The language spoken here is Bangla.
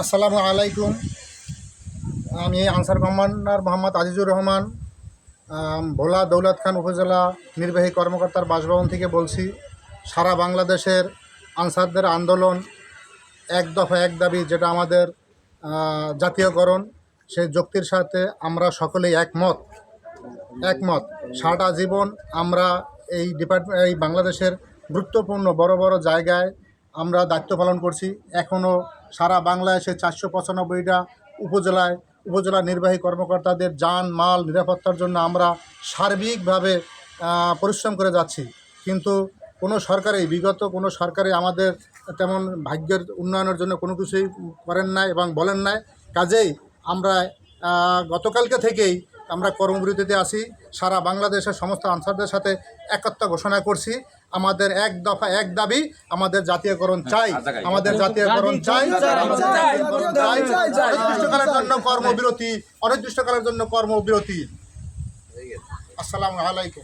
আসসালামু আলাইকুম। আমি আনসার কমান্ডার মোহাম্মদ আজিজুর রহমান। ভোলা দৌলত খান উপজেলা নির্বাহী কর্মকর্তার বাসভবন থেকে বলছি, সারা বাংলাদেশের আনসারদের আন্দোলন এক দফা এক দাবি, যেটা আমাদের জাতীয়করণ, সেই যুক্তির সাথে আমরা সকলেই একমত। একমত। সারাটা জীবন আমরা এই ডিপার্টমেন্ট এই বাংলাদেশের গুরুত্বপূর্ণ বড় বড় জায়গায় আমরা দায়িত্ব পালন করছি। এখনও সারা বাংলাদেশে চারশো পঁচানব্বইটা উপজেলায়, উপজেলা নির্বাহী কর্মকর্তাদের যান, মাল, নিরাপত্তার জন্য আমরা সার্বিকভাবে পরিশ্রম করে যাচ্ছি। কিন্তু কোনো সরকারই বিগত কোনো সরকারই আমাদের তেমন ভাগ্যের উন্নয়নের জন্য কোনো কিছুই করেন নাই এবং বলেন নাই। কাজেই আমরা গতকালকে থেকেই আমরা কর্মবিরতিতে আসি সারা বাংলাদেশের সমস্ত আনসারদের সাথে একত্র ঘোষণা করছি। আমাদের এক দফা এক দাবি আমাদের জাতীয়করণ চাই। আমাদের জাতীয়করণ চাই। আমাদের জাতীয়করণ চাই। অনির্দিষ্টকালের জন্য কর্মবিরতি অনির্দিষ্টকালের জন্য কর্মবিরতি। আসসালামু আলাইকুম।